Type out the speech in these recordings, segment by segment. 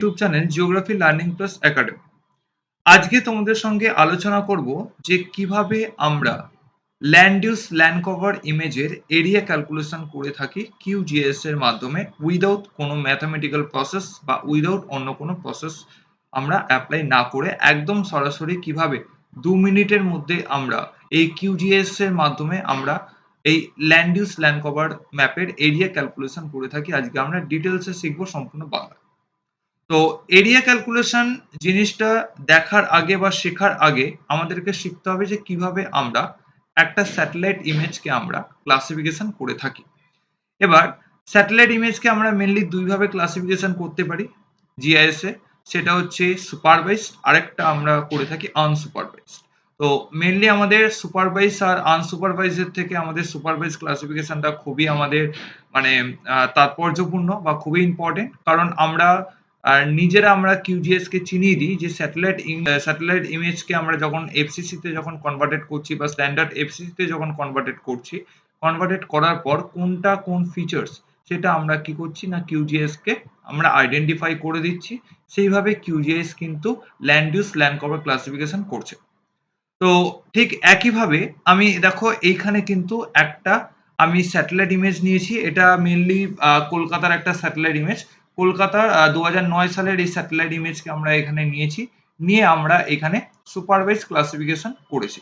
YouTube channel geography learning plus academy আজকে তোমাদের সঙ্গে আলোচনা করব যে কীভাবে আমরা ল্যান্ড ইউজ ল্যান্ড কভার ইমেজের এরিয়া ক্যালকুলেশন করে থাকি কিউজিএস এর মাধ্যমে উইদাউট কোনো ম্যাথামেটিক্যাল প্রসেস বা উইদাউট অন্য কোনো প্রসেস আমরা অ্যাপ্লাই না করে একদম সরাসরি কীভাবে দু মিনিটের মধ্যে আমরা এই কিউজিএস এর মাধ্যমে আমরা এই ল্যান্ড ইউজ ল্যান্ড কভার ম্যাপের এরিয়া ক্যালকুলেশন করে থাকি, আজকে আমরা ডিটেলসে শিখব সম্পূর্ণ বাংলা তো এরিয়া ক্যালকুলেশন জিনিসটা দেখার আগে বা শেখার আগে আমাদেরকে শিখতে হবে যে কীভাবে আমরা একটা স্যাটেলাইট ইমেজকে আমরা ক্লাসিফিকেশন করে থাকি। এবার স্যাটেলাইট ইমেজকে আমরা মেনলি দুইভাবে ক্লাসিফিকেশন করতে পারি জিআইএস এ। সেটা হচ্ছে সুপারভাইজড আরেকটা আমরা করে থাকি আনসুপারভাইজড তো মেনলি আমাদের সুপারভাইজ আর আনসুপারভাইজের থেকে আমাদের সুপারভাইজ ক্লাসিফিকেশনটা খুবই আমাদের মানে তাৎপর্যপূর্ণ বা খুবই ইম্পর্টেন্ট কারণ আমরা আর নিজেরা আমরা কিউজিএস কে চিনিয়ে দিই যে স্যাটেলাইট স্যাটেলাইট ইমেজকে আমরা যখন এফসিসি তে যখন কনভার্টেড করছি বা স্ট্যান্ডার্ড এফসিসি তে যখন কনভার্টেড করছি কনভার্টেড করার পর কোনটা কোন ফিচার্স সেটা আমরা কি করছি না কিউজিএস কে আমরা আইডেন্টিফাই করে দিচ্ছি। সেইভাবে কিউজিএস কিন্তু land use land cover classification করছে। তো ঠিক একইভাবে আমি দেখো এইখানে কিন্তু একটা আমি স্যাটেলাইট ইমেজ নিয়েছি। এটা মেনলি কলকাতার একটা স্যাটেলাইট ইমেজ কলকাতার দু নয় সালের এই স্যাটেলাইট ইমেজকে আমরা এখানে নিয়েছি। নিয়ে আমরা এখানে সুপারভাইজ ক্লাসিফিকেশন করেছি।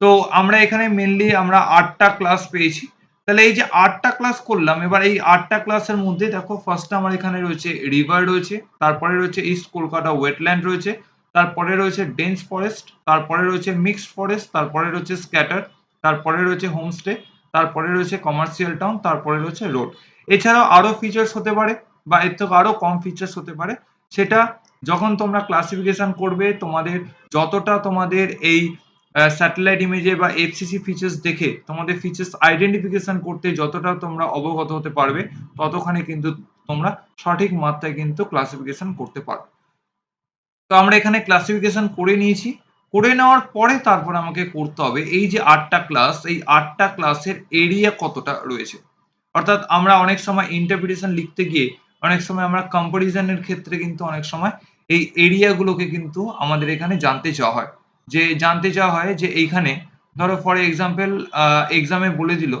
তো আমরা এখানে মেনলি আমরা আটটা ক্লাস পেয়েছি। তাহলে এই যে আটটা ক্লাস করলাম, এবার এই আটটা ক্লাসের মধ্যে দেখো ফার্স্ট আমার এখানে রয়েছে রিভার রয়েছে, তারপরে রয়েছে ইস্ট কলকাতা ওয়েটল্যান্ড রয়েছে, তারপরে রয়েছে ডেন্স ফরেস্ট তারপরে রয়েছে মিক্সড ফরেস্ট তারপরে রয়েছে স্ক্যাটার তারপরে রয়েছে হোমস্টে তারপরে রয়েছে কমার্শিয়াল টাউন তারপরে রয়েছে রোড এছাড়াও আরও ফিচার্স হতে পারে। বা এর থেকে আরও কম ফিচার্স হতে পারে। সেটা যখন তোমরা ক্লাসিফিকেশন করবে, তোমাদের যতটা তোমাদের এই স্যাটেলাইট ইমেজে বা এফসিসি ফিচার্স দেখে তোমাদের ফিচার্স আইডেন্টিফিকেশন করতে যতটা তোমরা অবগত হতে পারবে, ততখানি কিন্তু তোমরা সঠিক মাত্রায় কিন্তু ক্লাসিফিকেশন করতে পারো। তো আমরা এখানে ক্লাসিফিকেশন করে নিয়েছি। করে নেওয়ার পরে তারপর আমাকে করতে হবে, এই যে আটটা ক্লাস এই আটটা ক্লাসের এরিয়া কতটা রয়েছে? অর্থাৎ আমরা অনেক সময় ইন্টারপ্রিটেশন লিখতে গিয়ে অনেক সময় আমরা কম্পারিজনের ক্ষেত্রে কিন্তু অনেক সময় এই এরিয়াগুলোকে কিন্তু আমাদের এখানে জানতে চাওয়া হয়। যে জানতে চাওয়া হয় যে এইখানে, ধরো ফর এক্সাম্পল এক্সামে বলে দিল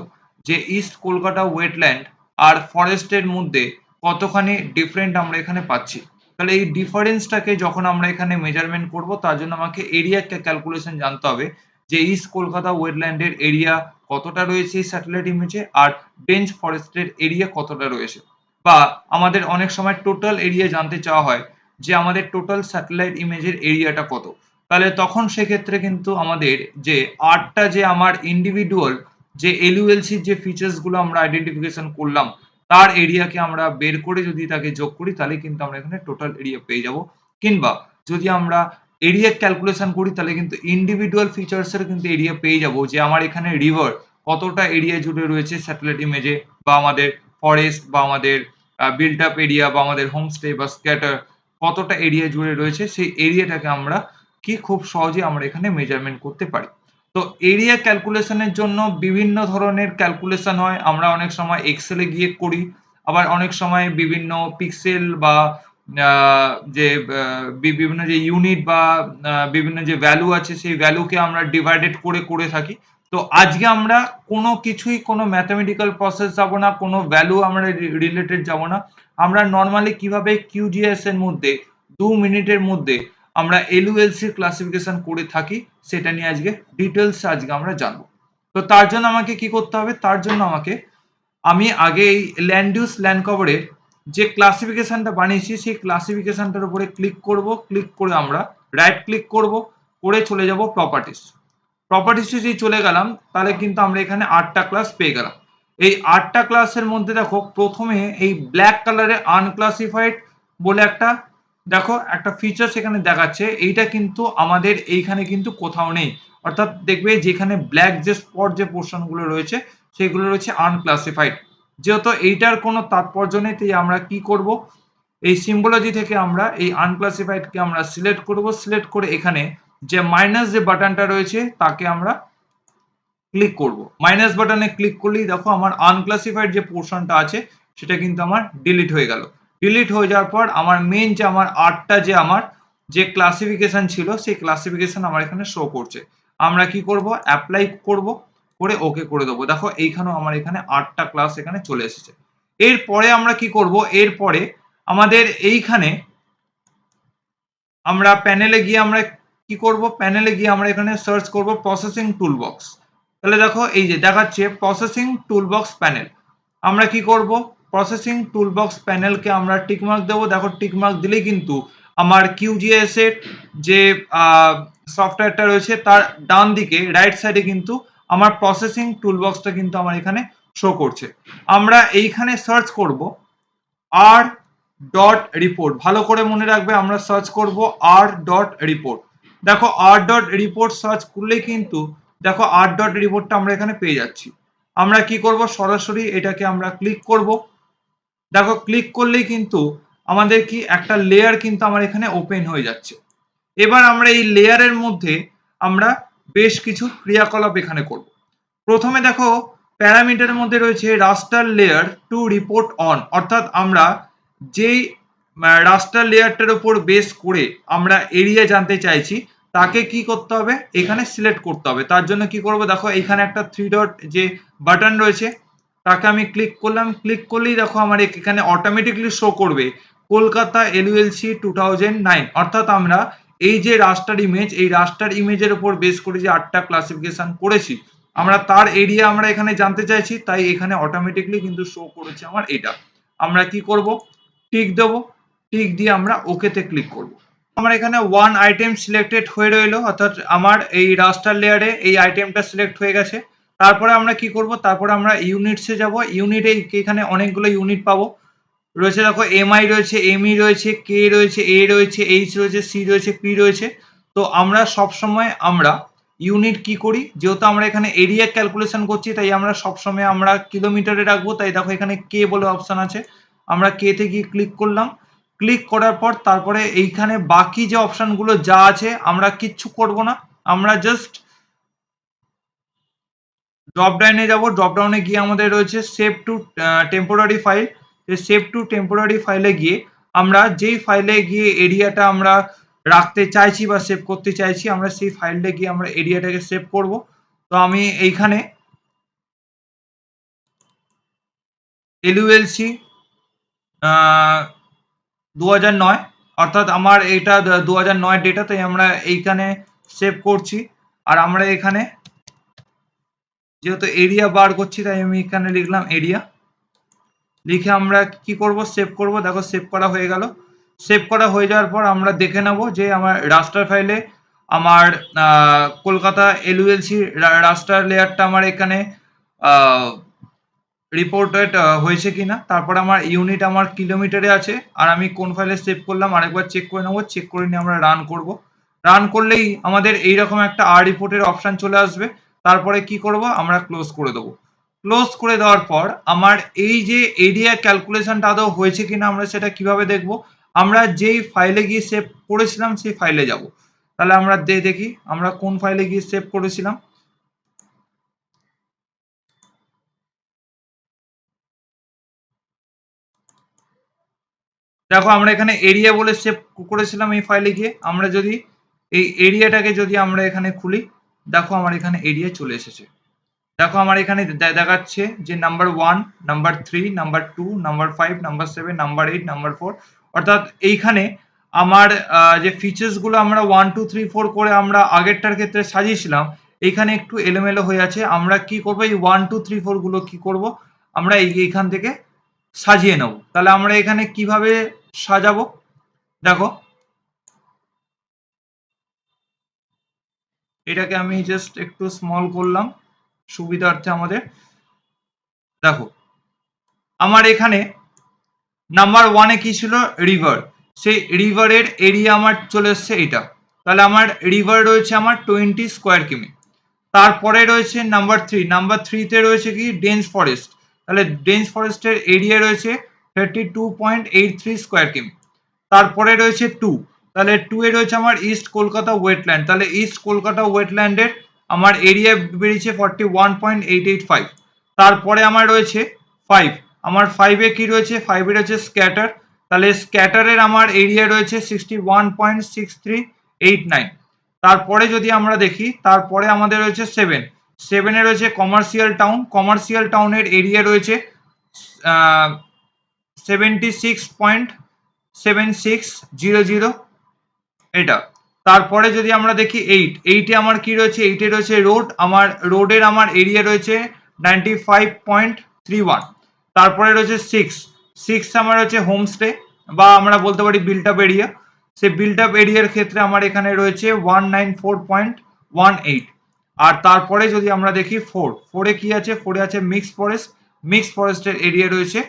যে ইস্ট কলকাতা ওয়েটল্যান্ড আর ফরেস্টের মধ্যে কতখানি ডিফারেন্ট আমরা এখানে পাচ্ছি। তাহলে এই ডিফারেন্সটাকে যখন আমরা এখানে মেজারমেন্ট করব, তার জন্য আমাকে এরিয়া একটা ক্যালকুলেশন জানতে হবে যে ইস্ট কলকাতা ওয়েটল্যান্ডের এরিয়া কতটা রয়েছে স্যাটেলাইট ইমেজে আর ডেন্স ফরেস্টের এরিয়া কতটা রয়েছে। বা আমাদের অনেক সময় টোটাল এরিয়া জানতে চাওয়া হয় যে আমাদের টোটাল স্যাটেলাইট ইমেজের এরিয়াটা কত। তাহলে তখন সেক্ষেত্রে কিন্তু আমাদের যে আটটা যে আমার ইন্ডিভিজুয়াল যে এলইউএলসির যে ফিচার্সগুলো আমরা আইডেন্টিফিকেশন করলাম, তার এরিয়াকে আমরা বের করে যদি তাকে যোগ করি, তাহলে কিন্তু আমরা এখানে টোটাল এরিয়া পেয়ে যাব। কিংবা যদি আমরা এরিয়া ক্যালকুলেশন করি, তাহলে কিন্তু ইন্ডিভিজুয়াল ফিচার্সের কিন্তু এরিয়া পেয়ে যাব যে আমার এখানে রিভার কতটা এরিয়া জুড়ে রয়েছে স্যাটেলাইট ইমেজে বা আমাদের ফরেস্ট বা আমাদের বিল্ড আপ এরিয়া বা আমাদের হোমস্টে বা স্ক্যাটার কতটা এরিয়া জুড়ে রয়েছে, সেই এরিয়াটাকে আমরা কি খুব সহজে আমরা এখানে মেজারমেন্ট করতে পারি। তো এরিয়া ক্যালকুলেশনের জন্য বিভিন্ন ধরনের ক্যালকুলেশন হয়। আমরা অনেক সময় এক্সেলে গিয়ে করি, আবার অনেক সময় বিভিন্ন পিক্সেল বা যে বিভিন্ন যে ইউনিট বা বিভিন্ন যে ভ্যালু আছে, সেই ভ্যালুকে আমরা ডিভাইডেড করে করে থাকি। তো আজকে আমরা কোনো কিছুই, কোনো ম্যাথামেটিক্যাল প্রসেস যাব না, কোনো ভ্যালু আমরা রিলেটেড যাব না। আমরা নর্মালি কীভাবে কিউজিএস এর মধ্যে, দু মিনিটের মধ্যে আমরা এলইউএলসি ক্লাসিফিকেশন করে থাকি, সেটা নিয়ে আজকে ডিটেলস আজকে আমরা জানব। তো তার জন্য আমাকে কি করতে হবে? তার জন্য আমাকে আমি আগে এই ল্যান্ড ইউজ ল্যান্ড কভারের যে ক্লাসিফিকেশনটা বানিয়েছি, সেই ক্লাসিফিকেশনটার উপরে ক্লিক করব। ক্লিক করে আমরা রাইট ক্লিক করব, করে চলে যাব প্রপার্টিস প্রপার্টিসে যদি চলে গেলাম, তাহলে কিন্তু আমরা এখানে আটটা ক্লাস পেয়ে গেলাম। এই আটটা ক্লাসের মধ্যে দেখো, প্রথমে এই ব্ল্যাক কালারে আনক্লাসিফাইড বলে একটা, দেখো, একটা ফিচার সেখানে দেখাচ্ছে। এইটা কিন্তু আমাদের এইখানে কিন্তু কোথাও নেই। অর্থাৎ দেখবে যেখানে ব্ল্যাক যে স্পট যে পোর্শনগুলো রয়েছে, সেগুলো রয়েছে আনক্লাসিফাইড যেহেতু এইটার কোনো তাৎপর্য নেই, তাই আমরা কি করব? এই সিম্বোলজি থেকে আমরা এই আনক্লাসিফাইডকে আমরা সিলেক্ট করব। সিলেক্ট করে এখানে যে মাইনাস যে বাটনটা রয়েছে, তাকে আমরা ক্লিক করব। মাইনাস বাটনে ক্লিক করলেই দেখো আমার আনক্লাসিফাইড যে পোর্শনটা আছে, সেটা কিন্তু আমার ডিলিট হয়ে গেল। ডিলিট হয়ে যাওয়ার পর আমার মেন যে আমার আটটা যে আমার যে ক্লাসিফিকেশন ছিল, সেই ক্লাসিফিকেশন আমার এখানে শো করছে। আমরা কি করব? অ্যাপ্লাই করব, করে ওকে করে দেবো। দেখো এইখানেও আমার এখানে আটটা ক্লাস এখানে চলে এসেছে। এরপরে আমরা কি করব? এরপরে আমাদের এইখানে আমরা প্যানেলে গিয়ে আমরা কি করব? প্যানেলে গিয়ে আমরা এখানে সার্চ করব প্রসেসিং টুলবক্স তাহলে দেখো, এই যে দেখাচ্ছে প্রসেসিং টুলবক্স প্যানেল আমরা কি করব? প্রসেসিং টুল টুলবক্স প্যানেলকে আমরা টিকমার্ক দেবো। দেখো টিকমার্ক দিলেই কিন্তু আমার কিউজিএস এর যে সফটওয়্যারটা রয়েছে, তার ডান দিকে রাইট সাইডে কিন্তু আমার প্রসেসিং টুলবক্সটা কিন্তু আমার এখানে শো করছে। আমরা এইখানে সার্চ করব আর ডট রিপোর্ট ভালো করে মনে রাখবে, আমরা সার্চ করব আর ডট রিপোর্ট দেখো আর ডট রিপোর্ট সার্চ করলেই কিন্তু, দেখো আর ডট রিপোর্টটা আমরা এখানে পেয়ে যাচ্ছি। আমরা কি করব? সরাসরি এটাকে আমরা ক্লিক করব। দেখো ক্লিক করলেই কিন্তু আমাদের কি একটা লেয়ার কিন্তু আমার এখানে ওপেন হয়ে যাচ্ছে। এবার আমরা এই লেয়ারের মধ্যে আমরা বেশ কিছু ক্রিয়াকলাপ এখানে করব। প্রথমে দেখো প্যারামিটারের মধ্যে রয়েছে raster layer to report on অর্থাৎ আমরা যেই রাস্টার লেয়ারটার উপর বেস করে আমরা এরিয়া জানতে চাইছি, তাকে কি করতে হবে? এখানে সিলেক্ট করতে হবে। তার জন্য কি করব? দেখো, এখানে একটা থ্রি ডট যে বাটন রয়েছে, তাকে আমি ক্লিক করলাম। ক্লিক করলেই দেখো, আমার এখানে অটোমেটিকলি শো করবে, Kolkata LULC two thousand nine অর্থাৎ আমরা এই যে রাস্টার ইমেজ এই রাস্টার ইমেজের উপর বেস করে যে আটটা ক্লাসিফিকেশন করেছি, আমরা তার এরিয়া আমরা এখানে জানতে চাইছি, তাই এখানে অটোমেটিকলি কিন্তু শো করেছে আমার এটা। আমরা কি করব? টিক দেব। টিক দিয়ে আমরা ওকেতে ক্লিক করব। আমার এখানে ওয়ান আইটেম সিলেক্টেড হয়ে রইল, অর্থাৎ আমার এই রাস্টার লেয়ারে এই আইটেমটা সিলেক্ট হয়ে গেছে। তারপরে আমরা কি করব? তারপরে আমরা ইউনিটসে যাব। ইউনিটে এখানে অনেকগুলো ইউনিট পাবো। রয়েছে দেখো এমআই রয়েছে এমই রয়েছে কে রয়েছে এ রয়েছে এইচ রয়েছে সি রয়েছে পি রয়েছে। তো আমরা সব সময় আমরা ইউনিট কি করি? যেহেতু আমরা এখানে এরিয়া ক্যালকুলেশন করছি, তাই আমরা সব সময় আমরা কিলোমিটারে রাখব। তাই দেখো এখানে কে বলে অপশন আছে। আমরা কে তে গিয়ে ক্লিক করলাম। ক্লিক করার পর তারপরে এইখানে বাকি যে অপশনগুলো যা আছে, আমরা কিচ্ছু করব না। আমরা জাস্ট ড্রপ ডাউনে যাব। ড্রপ ডাউনে গিয়ে আমাদের রয়েছে save to temporary file save to temporary ফাইলে গিয়ে আমরা যেই ফাইলে গিয়ে এরিয়াটা আমরা রাখতে চাইছি বা সেভ করতে চাইছি, আমরা সেই ফাইলটা গিয়ে আমরা এরিয়াটাকে সেভ করব। তো আমি এইখানে এলইউএলসি দু নয়, অর্থাৎ আমার এটা দু হাজার নয় ডেটা তাই আমরা এইখানে সেভ করছি। আর আমরা এখানে যেহেতু এরিয়া বার করছি, তাই আমি এখানে লিখলাম এরিয়া লিখে আমরা কি করব? সেভ করব। দেখো সেভ করা হয়ে গেল। সেভ করা হয়ে যাওয়ার পর আমরা দেখে নেব যে আমার রাস্টার ফাইলে আমার কলকাতা এলইউএলসি রাস্টার লেয়ারটা আমার এখানে রিপোর্টেড হয়েছে কিনা, তারপর আমার ইউনিট আমার কিলোমিটারে আছে, আর আমি কোন ফাইলে সেভ করলাম, আরেকবার চেক করে নেব চেক করে নিয়ে আমরা রান করব। রান করলেই আমাদের এইরকম একটা আর রিপোর্টের অপশান চলে আসবে, তারপরে কি করব, আমরা ক্লোজ করে দেবো। ক্লোজ করে দেওয়ার পর আমার এই যে এরিয়া ক্যালকুলেশনটা আদৌ হয়েছে কিনা আমরা সেটা কীভাবে দেখব, আমরা যেই ফাইলে গিয়ে সেভ করেছিলাম, সেই ফাইলে যাব। তাহলে আমরা দেখি, আমরা কোন ফাইলে গিয়ে সেভ করেছিলাম। দেখো, আমরা এখানে এরিয়া বলে সেভ করেছিলাম এই ফাইলে গিয়ে। আমরা যদি এই এরিয়াটাকে যদি আমরা এখানে খুলি, দেখো আমার এখানে এরিয়া চলে এসেছে। দেখো, আমার এখানে দেখাচ্ছে যে number one number three number two number five number seven number eight number four অর্থাৎ এইখানে আমার যে ফিচার্সগুলো আমরা ওয়ান টু থ্রি ফোর করে আমরা আগেরটার ক্ষেত্রে সাজিয়েছিলাম, এইখানে একটু এলোমেলো হয়ে আছে। আমরা কি করব? এই ওয়ান টু থ্রি ফোরগুলো কি করব? আমরা এইখান থেকে সাজিয়ে নেব। তাহলে আমরা এখানে কীভাবে সাজাবো। দেখো। এটাকে আমি জাস্ট একটু স্মল করলাম, সুবিধার্থে আমাদের। দেখো, আমার এখানে নাম্বার ওয়ানে কি ছিল? রিভার সেই রিভারের এরিয়া আমার চলে এসছে এটা তাহলে আমার রিভার রয়েছে আমার টোয়েন্টি স্কোয়ার কিমি। তারপরে রয়েছে নাম্বার থ্রি নাম্বার থ্রিতে রয়েছে কি? ডেন্স ফরেস্ট তাহলে ডেন্স ফরেস্টের এরিয়া রয়েছে thirty two point eight three square কিমি তারপরে রয়েছে টু তাহলে টু এ রয়েছে আমার ইস্ট কলকাতা ওয়েটল্যান্ড তাহলে ইস্ট কলকাতা ওয়েটল্যান্ডের আমার এরিয়া বেরিয়েছে forty one point eight eight five তারপরে আমার রয়েছে ফাইভ আমার ফাইভে কি রয়েছে? ফাইভে রয়েছে স্ক্যাটার তাহলে স্ক্যাটারের আমার এরিয়া রয়েছে sixty one point six three eight nine তারপরে যদি আমরা দেখি, তারপরে আমাদের রয়েছে সেভেন সেভেনে রয়েছে কমার্শিয়াল টাউন কমার্শিয়াল টাউনের এরিয়া রয়েছে seventy six point seven six zero zero এটা। তারপরে যদি আমরা দেখি এইট এইটে আমার কি রয়েছে? এইটে রয়েছে রোড আমার রোডের আমার এরিয়া রয়েছে ninety five point three one তারপরে রয়েছে সিক্স সিক্স আমার রয়েছে হোমস্টে বা আমরা বলতে পারি বিল্ট আপ এরিয়া সেই বিল্ট আপ এরিয়ার ক্ষেত্রে আমার এখানে রয়েছে one nine four point one eight আর তারপরে যদি আমরা দেখি ফোর ফোরে কি আছে? ফোরে আছে মিক্স ফরেস্ট মিক্স ফরেস্টের এরিয়া রয়েছে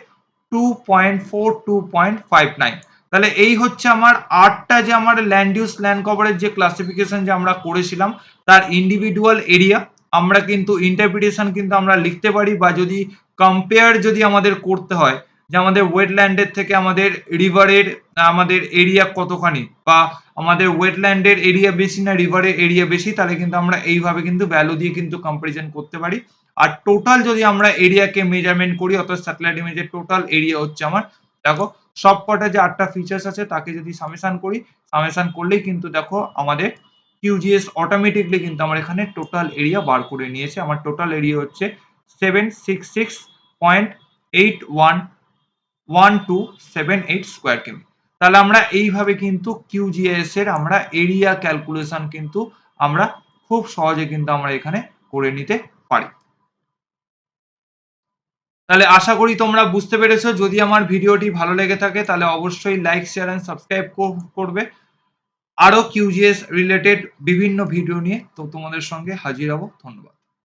two point four two point five nine তাহলে এই হচ্ছে আমার আটটা যে আমার ল্যান্ড ইউজ ল্যান্ড কভারের যে ক্লাসিফিকেশন যে আমরা করেছিলাম, তার ইন্ডিভিজুয়াল এরিয়া আমরা কিন্তু ইন্টারপ্রিটেশন কিন্তু আমরা লিখতে পারি বা যদি কম্পেয়ার যদি আমাদের করতে হয়, যে আমাদের ওয়েটল্যান্ডের থেকে আমাদের রিভারের আমাদের এরিয়া কতখানি বা আমাদের ওয়েটল্যান্ডের এরিয়া বেশি না রিভারের এরিয়া বেশি, তাহলে কিন্তু আমরা এইভাবে কিন্তু ভ্যালু দিয়ে কিন্তু কম্পারিজন করতে পারি। আর টোটাল যদি আমরা এরিয়াকে মেজারমেন্ট করি, অর্থাৎ স্যাটেলাইট ইমেজের টোটাল এরিয়া হচ্ছে আমার, দেখো সব কটা যে আটটা ফিচার্স আছে, তাকে যদি সামেশন করি সামেশন করলেই কিন্তু দেখো, আমাদের কিউজিএস অটোমেটিকলি কিন্তু আমার এখানে টোটাল এরিয়া বার করে নিয়েছে। আমার টোটাল এরিয়া হচ্ছে seven six six point eight one one two seven eight square কিমি তাহলে আমরা এইভাবে কিন্তু কিউজিএস এর আমরা এরিয়া ক্যালকুলেশন কিন্তু আমরা খুব সহজে কিন্তু আমরা এখানে করে নিতে পারি। তাহলে আশা করি তোমরা বুঝতে পেরেছ। যদি আমার ভিডিওটি ভালো লেগে থাকে, তাহলে অবশ্যই লাইক শেয়ার এন্ড সাবস্ক্রাইব করবে। আরও কিউজিএস রিলেটেড বিভিন্ন ভিডিও নিয়ে তো তোমাদের সঙ্গে হাজির হব। ধন্যবাদ।